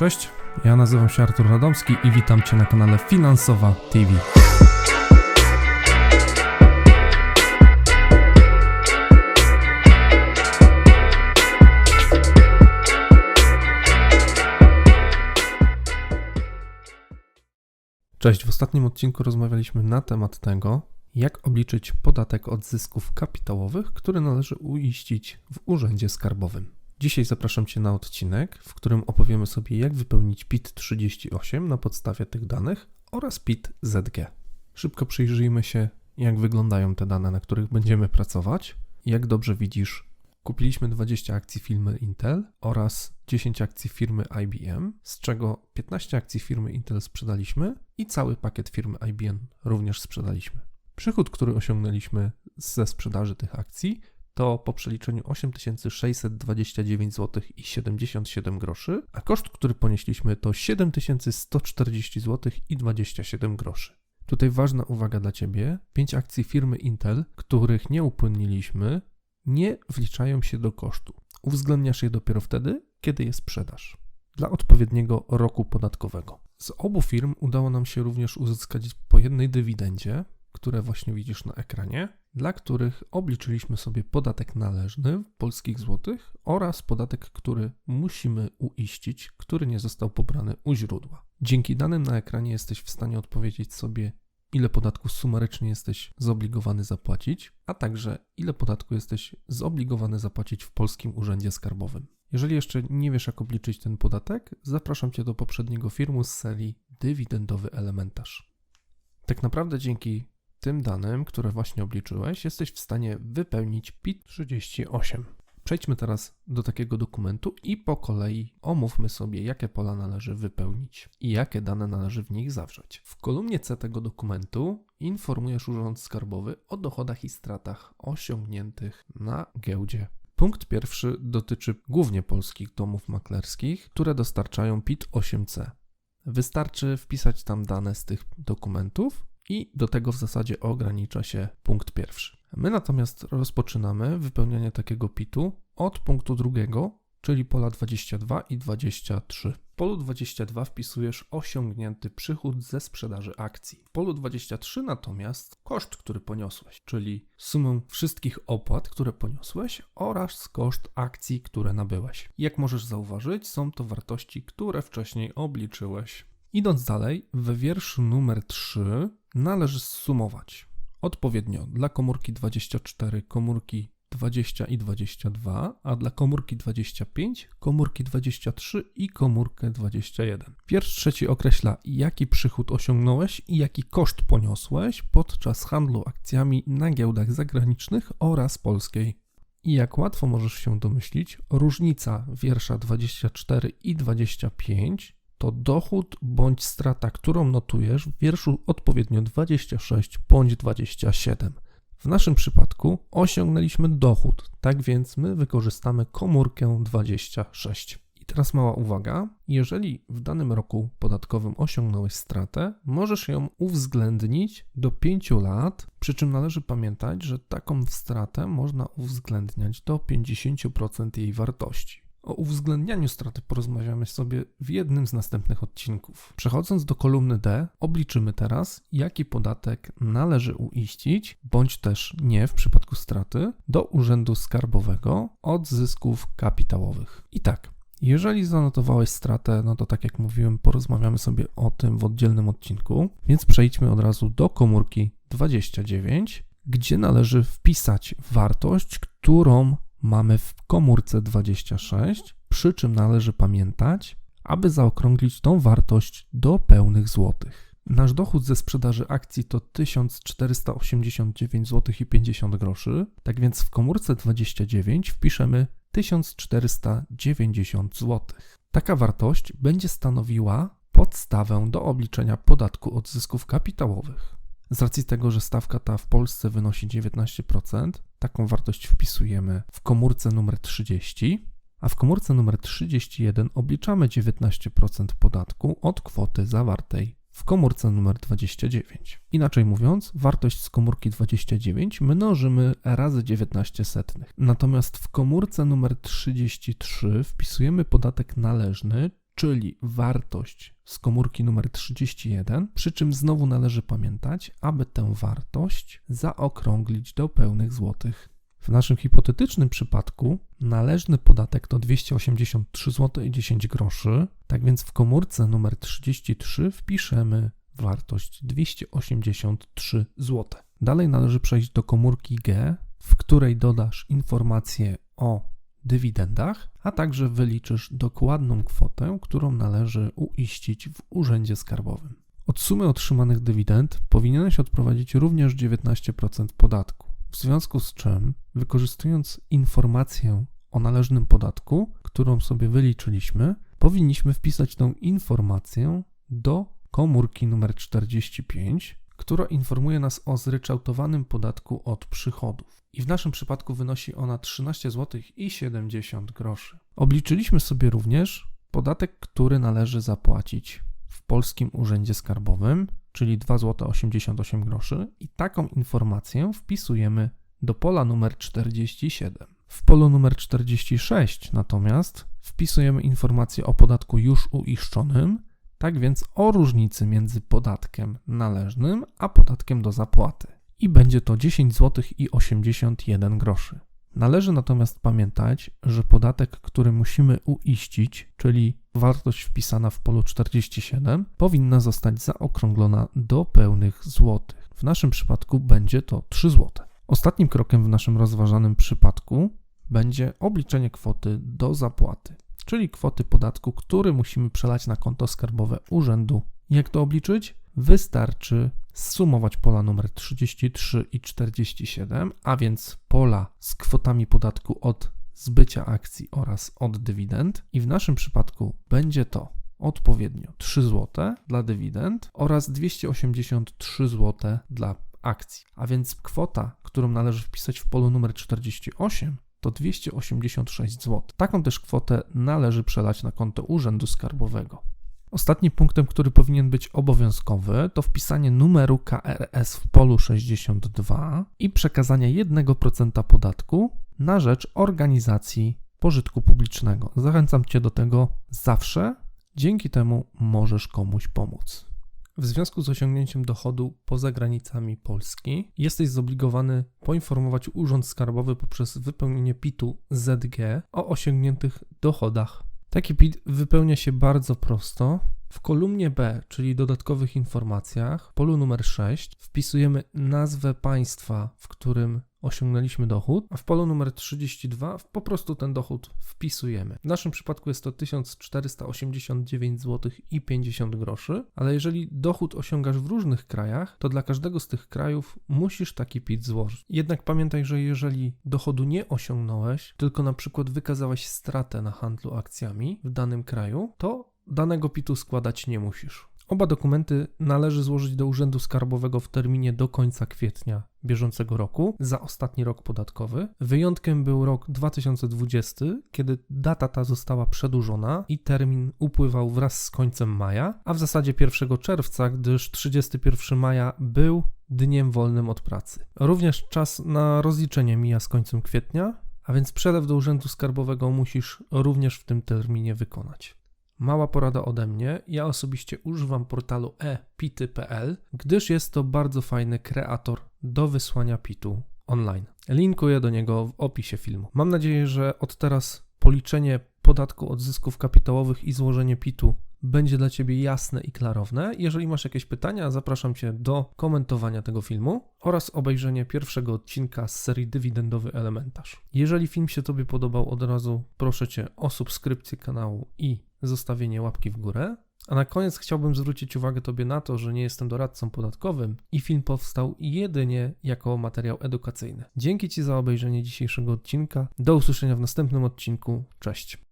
Cześć, ja nazywam się Artur Radomski i witam Cię na kanale Finansowa TV. Cześć, w ostatnim odcinku rozmawialiśmy na temat tego, jak obliczyć podatek od zysków kapitałowych, który należy uiścić w Urzędzie Skarbowym. Dzisiaj zapraszam Cię na odcinek, w którym opowiemy sobie, jak wypełnić PIT 38 na podstawie tych danych oraz PIT ZG. Szybko przyjrzyjmy się, jak wyglądają te dane, na których będziemy pracować. Jak dobrze widzisz, kupiliśmy 20 akcji firmy Intel oraz 10 akcji firmy IBM, z czego 15 akcji firmy Intel sprzedaliśmy i cały pakiet firmy IBM również sprzedaliśmy. Przychód, który osiągnęliśmy ze sprzedaży tych akcji, to po przeliczeniu 8629 zł i 77 groszy, a koszt, który ponieśliśmy to 7140 zł i 27 groszy. Tutaj ważna uwaga dla Ciebie. 5 akcji firmy Intel, których nie upłyniliśmy, nie wliczają się do kosztu. Uwzględniasz je dopiero wtedy, kiedy je sprzedasz. Dla odpowiedniego roku podatkowego. Z obu firm udało nam się również uzyskać po jednej dywidendzie, które właśnie widzisz na ekranie, dla których obliczyliśmy sobie podatek należny w polskich złotych oraz podatek, który musimy uiścić, który nie został pobrany u źródła. Dzięki danym na ekranie jesteś w stanie odpowiedzieć sobie, ile podatku sumarycznie jesteś zobligowany zapłacić, a także ile podatku jesteś zobligowany zapłacić w polskim urzędzie skarbowym. Jeżeli jeszcze nie wiesz, jak obliczyć ten podatek, zapraszam Cię do poprzedniego filmu z serii Dywidendowy Elementarz. Tak naprawdę dzięki tym danym, które właśnie obliczyłeś, jesteś w stanie wypełnić PIT 38. Przejdźmy teraz do takiego dokumentu i po kolei omówmy sobie, jakie pola należy wypełnić i jakie dane należy w nich zawrzeć. W kolumnie C tego dokumentu informujesz Urząd Skarbowy o dochodach i stratach osiągniętych na giełdzie. Punkt pierwszy dotyczy głównie polskich domów maklerskich, które dostarczają PIT 8C. Wystarczy wpisać tam dane z tych dokumentów i do tego w zasadzie ogranicza się punkt pierwszy. My natomiast rozpoczynamy wypełnianie takiego PIT-u od punktu drugiego, czyli pola 22 i 23. W polu 22 wpisujesz osiągnięty przychód ze sprzedaży akcji. W polu 23 natomiast koszt, który poniosłeś, czyli sumę wszystkich opłat, które poniosłeś oraz koszt akcji, które nabyłeś. Jak możesz zauważyć, są to wartości, które wcześniej obliczyłeś. Idąc dalej, w wierszu numer 3 należy zsumować odpowiednio dla komórki 24 komórki 20 i 22, a dla komórki 25 komórki 23 i komórkę 21. Wiersz trzeci określa, jaki przychód osiągnąłeś i jaki koszt poniosłeś podczas handlu akcjami na giełdach zagranicznych oraz polskiej. I jak łatwo możesz się domyślić, różnica wiersza 24 i 25 to dochód bądź strata, którą notujesz w wierszu odpowiednio 26 bądź 27. W naszym przypadku osiągnęliśmy dochód, tak więc my wykorzystamy komórkę 26. I teraz mała uwaga, jeżeli w danym roku podatkowym osiągnąłeś stratę, możesz ją uwzględnić do 5 lat, przy czym należy pamiętać, że taką stratę można uwzględniać do 50% jej wartości. O uwzględnianiu straty porozmawiamy sobie w jednym z następnych odcinków. Przechodząc do kolumny D, obliczymy teraz, jaki podatek należy uiścić, bądź też nie w przypadku straty, do Urzędu Skarbowego od zysków kapitałowych. I tak, jeżeli zanotowałeś stratę, no to tak jak mówiłem, porozmawiamy sobie o tym w oddzielnym odcinku, więc przejdźmy od razu do komórki 29, gdzie należy wpisać wartość, którą mamy w komórce 26, przy czym należy pamiętać, aby zaokrąglić tą wartość do pełnych złotych. Nasz dochód ze sprzedaży akcji to 1489 zł i 50 groszy, tak więc w komórce 29 wpiszemy 1490 zł. Taka wartość będzie stanowiła podstawę do obliczenia podatku od zysków kapitałowych. Z racji tego, że stawka ta w Polsce wynosi 19%, taką wartość wpisujemy w komórce numer 30, a w komórce numer 31 obliczamy 19% podatku od kwoty zawartej w komórce numer 29. Inaczej mówiąc, wartość z komórki 29 mnożymy razy 19 setnych. Natomiast w komórce numer 33 wpisujemy podatek należny, czyli wartość z komórki numer 31, przy czym znowu należy pamiętać, aby tę wartość zaokrąglić do pełnych złotych. W naszym hipotetycznym przypadku należny podatek to 283 zł i 10 groszy, tak więc w komórce numer 33 wpiszemy wartość 283 zł. Dalej należy przejść do komórki G, w której dodasz informację o dywidendach, a także wyliczysz dokładną kwotę, którą należy uiścić w urzędzie skarbowym. Od sumy otrzymanych dywidend powinieneś odprowadzić również 19% podatku. W związku z czym, wykorzystując informację o należnym podatku, którą sobie wyliczyliśmy, powinniśmy wpisać tą informację do komórki numer 45, która informuje nas o zryczałtowanym podatku od przychodów. I w naszym przypadku wynosi ona 13 zł i 70 groszy. Obliczyliśmy sobie również podatek, który należy zapłacić w Polskim Urzędzie Skarbowym, czyli 2 zł 88 groszy i taką informację wpisujemy do pola numer 47. W polu numer 46 natomiast wpisujemy informację o podatku już uiszczonym, tak więc o różnicy między podatkiem należnym a podatkiem do zapłaty. I będzie to 10 zł i 81 groszy. Należy natomiast pamiętać, że podatek, który musimy uiścić, czyli wartość wpisana w polu 47, powinna zostać zaokrąglona do pełnych złotych. W naszym przypadku będzie to 3 zł. Ostatnim krokiem w naszym rozważanym przypadku będzie obliczenie kwoty do zapłaty czyli kwoty podatku, który musimy przelać na konto skarbowe urzędu. Jak to obliczyć? Wystarczy zsumować pola numer 33 i 47, a więc pola z kwotami podatku od zbycia akcji oraz od dywidend i w naszym przypadku będzie to odpowiednio 3 zł dla dywidend oraz 283 zł dla akcji. A więc kwota, którą należy wpisać w polu numer 48 to 286 zł. Taką też kwotę należy przelać na konto Urzędu Skarbowego. Ostatnim punktem, który powinien być obowiązkowy, to wpisanie numeru KRS w polu 62 i przekazanie 1% podatku na rzecz organizacji pożytku publicznego. Zachęcam Cię do tego zawsze. Dzięki temu możesz komuś pomóc. W związku z osiągnięciem dochodu poza granicami Polski jesteś zobligowany poinformować Urząd Skarbowy poprzez wypełnienie PIT-u ZG o osiągniętych dochodach. Taki PIT wypełnia się bardzo prosto. W kolumnie B, czyli dodatkowych informacjach, polu numer 6, wpisujemy nazwę państwa, w którym osiągnęliśmy dochód, a w polu numer 32 po prostu ten dochód wpisujemy. W naszym przypadku jest to 1489 zł i 50 groszy, ale jeżeli dochód osiągasz w różnych krajach, to dla każdego z tych krajów musisz taki PIT złożyć. Jednak pamiętaj, że jeżeli dochodu nie osiągnąłeś, tylko na przykład wykazałeś stratę na handlu akcjami w danym kraju, to danego PIT-u składać nie musisz. Oba dokumenty należy złożyć do Urzędu Skarbowego w terminie do końca kwietnia bieżącego roku za ostatni rok podatkowy. Wyjątkiem był rok 2020, kiedy data ta została przedłużona i termin upływał wraz z końcem maja, a w zasadzie 1 czerwca, gdyż 31 maja był dniem wolnym od pracy. Również czas na rozliczenie mija z końcem kwietnia, a więc przelew do Urzędu Skarbowego musisz również w tym terminie wykonać. Mała porada ode mnie. Ja osobiście używam portalu epity.pl, gdyż jest to bardzo fajny kreator do wysłania pitu online. Linkuję do niego w opisie filmu. Mam nadzieję, że od teraz policzenie podatku od zysków kapitałowych i złożenie pitu będzie dla Ciebie jasne i klarowne. Jeżeli masz jakieś pytania, zapraszam Cię do komentowania tego filmu oraz obejrzenia pierwszego odcinka z serii Dywidendowy Elementarz. Jeżeli film się Tobie podobał, od razu proszę Cię o subskrypcję kanału i zostawienie łapki w górę. A na koniec chciałbym zwrócić uwagę Tobie na to, że nie jestem doradcą podatkowym i film powstał jedynie jako materiał edukacyjny. Dzięki Ci za obejrzenie dzisiejszego odcinka. Do usłyszenia w następnym odcinku. Cześć.